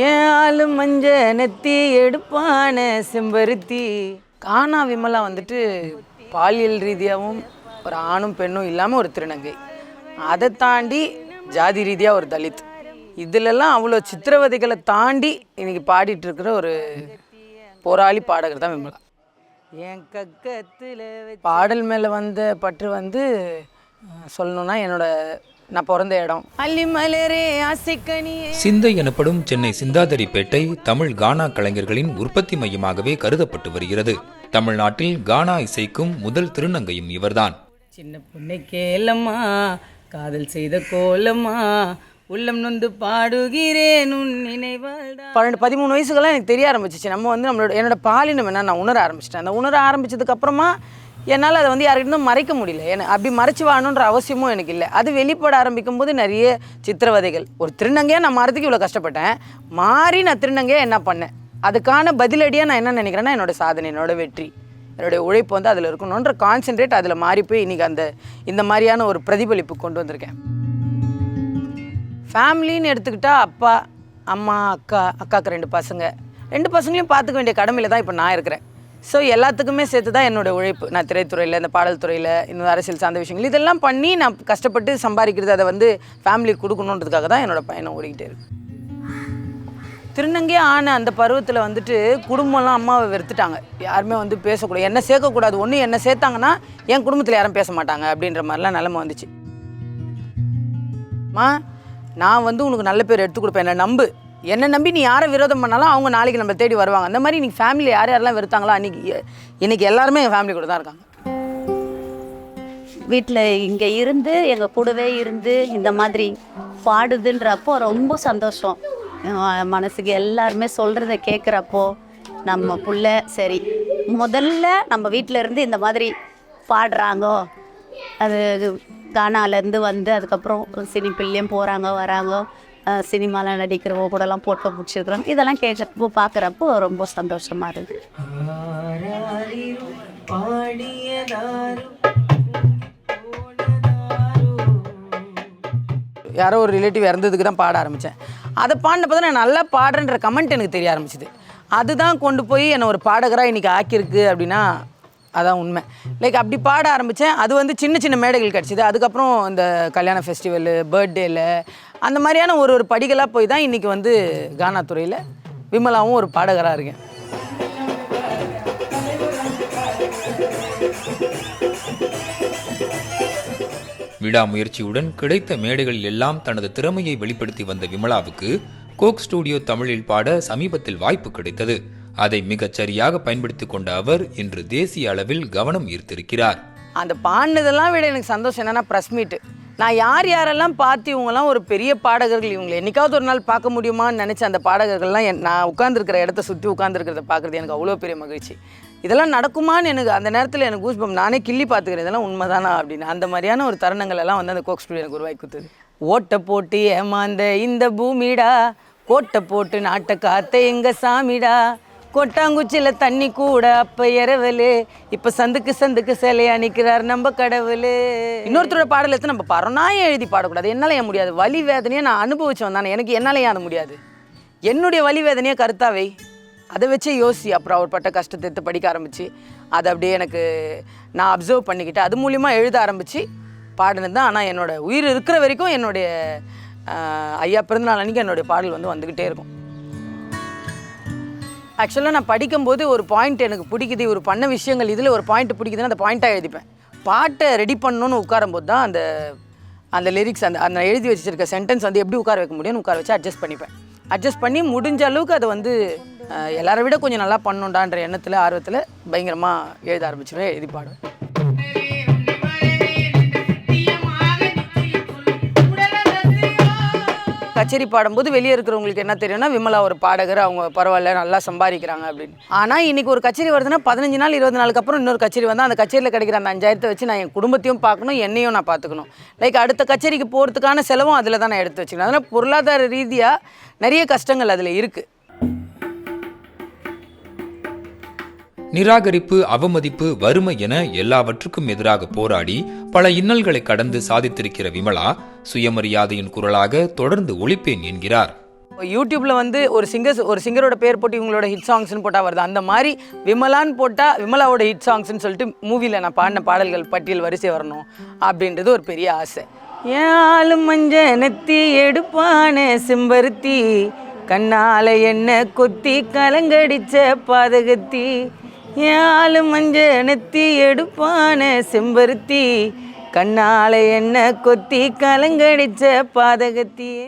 ஏன் ஆளு மஞ்ச நெத்தி எடுப்பான செம்பருத்தி. கானா விமலா வந்துட்டு பாலியல் ரீதியாகவும் ஒரு ஆணும் பெண்ணும் இல்லாமல் ஒரு திருநங்கை. அதை தாண்டி ஜாதி ரீதியாக ஒரு தலித். இதிலெல்லாம் அவ்வளோ சித்திரவதைகளை தாண்டி இன்னைக்கு பாடிட்டு இருக்கிற ஒரு போராளி பாடகர் தான் விமலா. என் கக்கத்தில் பாடல் மேலே வந்த பற்று வந்து அஹ், சொல்லணும்னா என்னோட நான் பிறந்த இடம். சிந்தை எனப்படும் சென்னை சிந்தாதிரிப்பேட்டை தமிழ் கானா கலைஞர்களின் உற்பத்தி மையமாகவே கருதப்பட்டு வருகிறது. தமிழ்நாட்டில் கானா இசைக்கும் முதல் திருநங்கையும் இவர்தான். சின்ன பொண்ணை கேளம்மா காதல் செய்த கோலம்மா உள்ளம் நொந்து பாடுகிறேன் உன் நினைவால் பன்னெண்டு பதிமூணு வயசுக்கெல்லாம் எனக்கு தெரிய ஆரம்பிச்சிச்சு. நம்ம வந்து நம்மளோட என்னோட பாலினம் என்ன நான் உணர ஆரம்பிச்சிட்டேன். அந்த உணர ஆரம்பிச்சதுக்கு அப்புறமா என்னால் அதை வந்து யாருக்கிட்டும் மறைக்க முடியல. ஏன்னா அப்படி மறைச்சு வாழணுன்ற அவசியமும் எனக்கு இல்லை. அது வெளிப்பட ஆரம்பிக்கும் போது நிறைய சித்திரவதைகள். ஒரு திருநங்கையாக நான் மாறதுக்கு இவ்வளோ கஷ்டப்பட்டேன். மாறி நான் திருநங்கையாக என்ன பண்ணேன்? அதுக்கான பதிலடியாக நான் என்ன நினைக்கிறேன்னா என்னோட சாதனை என்னோடய வெற்றி. என்னுடைய உழைப்பு வந்து அதில் இருக்கணுன்ற கான்சென்ட்ரேட் அதில் மாறி போய் இன்றைக்கி அந்த இந்த மாதிரியான ஒரு பிரதிபலிப்பு கொண்டு வந்திருக்கேன். ஃபேமிலின்னு எடுத்துக்கிட்டால் அப்பா அம்மா அக்கா அக்காவுக்கு ரெண்டு பசங்க. ரெண்டு பசங்களையும் பார்த்துக்க வேண்டிய கடமையில் தான் இப்போ நான் இருக்கிறேன். ஸோ எல்லாத்துக்குமே சேர்த்து தான் என்னோட உழைப்பு. நான் திரைத்துறையில் இந்த பாடல் துறையில் இந்த அரசியல் சார்ந்த விஷயங்கள் இதெல்லாம் பண்ணி நான் கஷ்டப்பட்டு சம்பாதிக்கிறது அதை வந்து ஃபேமிலிக்கு கொடுக்கணுன்றதுக்காக தான் என்னோட பயணம் ஓடிக்கிட்டே இருக்கு. திருநங்கையே ஆன அந்த பருவத்தில் வந்துட்டு குடும்பம்லாம் அம்மாவை வெறுத்துட்டாங்க. யாருமே வந்து பேசக்கூடாது என்ன சேர்க்கக்கூடாது ஒன்று என்ன சேர்த்தாங்கன்னா என் குடும்பத்தில் யாரும் பேச மாட்டாங்க அப்படின்ற மாதிரிலாம் நிலமை வந்துச்சு. மா நான் வந்து உனக்கு நல்ல பேர் எடுத்து கொடுப்பேன் என்னை நம்பு. என்னை நம்பி நீ யாரை விரோதம் பண்ணாலும் அவங்க நாளைக்கு நம்ம தேடி வருவாங்க. அந்த மாதிரி நீ ஃபேமிலி யார் யாரெல்லாம் வெறுத்தாங்களோ அன்றைக்கி இன்றைக்கி எல்லாருமே என் ஃபேமிலி கூட தான் இருக்காங்க. வீட்டில் இங்கே இருந்து எங்கள் கூடவே இருந்து இந்த மாதிரி பாடுதுன்றப்போ ரொம்ப சந்தோஷம். மனசுக்கு எல்லாருமே சொல்கிறத கேட்குறப்போ நம்ம புள்ள சரி முதல்ல நம்ம வீட்டில் இருந்து இந்த மாதிரி பாடுறாங்கோ. அது கானாலேருந்து வந்து அதுக்கப்புறம் சினிப்பிள்ளையும் போகிறாங்க வராங்க. சினிமாவில் நடிக்கிறவோ கூடலாம் போட்டோ பிடிச்சிருக்கிறோம் இதெல்லாம் கேட்குறப்போ பார்க்குறப்போ ரொம்ப சந்தோஷமாக இருக்குது யாரோ ஒரு ரிலேட்டிவ் இறந்ததுக்கு தான் பாட ஆரம்பித்தேன் அதை பாடினப்போ தான் நான் நல்லா பாடுறேன்ற கமெண்ட் எனக்கு தெரிய ஆரம்பிச்சிது. அதுதான் கொண்டு போய் என்னை ஒரு பாடகராக இன்றைக்கி ஆக்கியிருக்கு அப்படின்னா அதான் உண்மை. லைக் அப்படி பாட ஆரம்பித்தேன் அது வந்து சின்ன சின்ன மேடைகள் கிடச்சிது. அதுக்கப்புறம் இந்த கல்யாண ஃபெஸ்டிவலு பர்த்டேல அந்த மாதிரியான ஒரு ஒரு படிகளாக போய் தான் இன்றைக்கி வந்து கானா துறையில் விமலாவும் ஒரு பாடகராக இருக்கேன். விடாமுயற்சியுடன் கிடைத்த மேடைகளில் எல்லாம் தனது திறமையை வெளிப்படுத்தி வந்த விமலாவுக்கு கோக் ஸ்டூடியோ தமிழில் பாட சமீபத்தில் வாய்ப்பு கிடைத்தது. அதை மிகச் சரியாக பயன்படுத்திக் கொண்ட அவர் இன்று தேசிய அளவில் கவனம் ஈர்த்திருக்கிறார். அந்த பாடினதெல்லாம் விட எனக்கு சந்தோஷம் என்னன்னா ப்ரெஸ் மீட்டு நான் யார் யாரெல்லாம் பார்த்து இவங்கெல்லாம் ஒரு பெரிய பாடகர்கள் இவங்களை என்னைக்காவது ஒரு நாள் பார்க்க முடியுமான்னு நினச்ச அந்த பாடகர்கள்லாம் என் நான் உட்காந்துருக்கிற இடத்த சுற்றி உட்காந்துருக்கிறத பார்க்குறது எனக்கு அவ்வளோ பெரிய மகிழ்ச்சி. இதெல்லாம் நடக்குமான்னு எனக்கு அந்த நேரத்தில் எனக்கு கூஸ்பம் நானே கிள்ளி பார்த்துக்கிறேன் இதெல்லாம் உண்மைதானா அப்படின்னு. அந்த மாதிரியான ஒரு தருணங்கள் எல்லாம் வந்து அந்த கோக் ஸ்டூடியோ எனக்கு உருவாக்கி கொடுத்தது. ஓட்டை போட்டு ஏமாந்த இந்த பூமிடா கோட்டை போட்டு நாட்டை காத்த எங்கள் சாமிடா கொட்டாங்குச்சியில் தண்ணி கூட அப்போ இரவலு. இப்போ சந்துக்கு சந்துக்கு சிலையா நிற்கிறார் நம்ம கடவுளு. இன்னொருத்தரோட பாடல் எடுத்து நம்ம பரணாயம் எழுதி பாடக்கூடாது. என்னால் ஏன் முடியாது. வலி வேதனையை நான் அனுபவிச்சு வந்தானே எனக்கு என்னால் ஏன் முடியாது. என்னுடைய வலி வேதனையை கருத்தாவை அதை வச்சே யோசி. அப்புறம் அவர் பட்ட கஷ்டத்தை எடுத்து படிக்க ஆரம்பிச்சு அதை அப்படியே எனக்கு நான் அப்சர்வ் பண்ணிக்கிட்டு அது மூலியமாக எழுத ஆரம்பித்து பாடினது தான். ஆனால் என்னோடய உயிர் இருக்கிற வரைக்கும் என்னுடைய ஐயா பிறந்தநாள் அன்றைக்கி என்னுடைய பாடல் வந்து வந்துக்கிட்டே இருக்கும். ஆக்சுவலாக நான் படிக்கும்போது ஒரு பாயிண்ட் எனக்கு பிடிக்குது. ஒரு பண்ண விஷயங்கள் இதில் ஒரு பாயிண்ட் பிடிக்குதுன்னு அந்த பாயிண்ட்டாக எழுதிப்பேன். பாட்டை ரெடி பண்ணணும்னு உட்காரும்போது தான் அந்த அந்த லிரிக்ஸ் அந்த அந்த எழுதி வச்சிருக்க சென்டென்ஸ் வந்து எப்படி உட்கார வைக்க முடியும்னு உட்கார வச்சு அட்ஜஸ்ட் பண்ணிப்பேன். அட்ஜஸ்ட் பண்ணி முடிஞ்ச அளவுக்கு அதை வந்து எல்லாரை விட கொஞ்சம் நல்லா பண்ணணுண்டான்ற எண்ணத்தில் ஆர்வத்தில் பயங்கரமாக எழுத ஆரம்பிச்சிடுவேன் எழுதி பாடுவேன். கச்சேரி பாடும்போது வெளியே இருக்கிறவங்களுக்கு என்ன தெரியும்னா விமலா ஒரு பாடகர் அவங்க பரவாயில்ல நல்லா சம்பாதிக்கிறாங்க அப்படின்னு. ஆனால் இன்னைக்கு ஒரு கச்சேரி வருதுன்னா பதினஞ்சு நாள் இருபது நாளுக்கு அப்புறம் இன்னொரு கச்சேரி வந்தால் அந்த கச்சேரியில் கிடைக்கிற அந்த அஞ்சாயிரத்தை வச்சு நான் என் குடும்பத்தையும் பார்க்கணும் என்னையும் நான் பார்த்துக்கணும். லைக் அடுத்த கச்சேரிக்கு போகிறதுக்கான செலவும் அதில் தான் நான் எடுத்து வச்சுக்கணும். அதனால் பொருளாதார ரீதியாக நிறைய கஷ்டங்கள் அதில் இருக்குது நிராகரிப்பு அவமதிப்பு வறுமை என எல்லாவற்றுக்கும் எதிராக போராடி பல இன்னல்களை கடந்து சாதித்திருக்கிற விமலா சுயமரியாதையின் குரலாக தொடர்ந்து ஒழிப்பேன் என்கிறார். யூடியூப்ல வந்து ஒரு சிங்கர்ஸ் ஒரு சிங்கரோட பேர் போட்டு இவங்களோட ஹிட் சாங்ஸ்னு போட்டால் வருது. அந்த மாதிரி விமலான்னு போட்டால் விமலாவோட ஹிட் சாங்ஸ்னு சொல்லிட்டு மூவியில் நான் பாடின பாடல்கள் பட்டியல் வரிசை வரணும் அப்படின்றது ஒரு பெரிய ஆசை. ஏழும் மஞ்ச நெத்தி எடுப்பான செம்பருத்தி கண்ணால என்ன கொத்தி கலங்கடிச்ச பாதகத்தி ஏழு மஞ்ச நெத்தி எடுப்பான செம்பருத்தி கண்ணால என்ன கொத்தி கலங்கடிச்ச பாதகத்தியே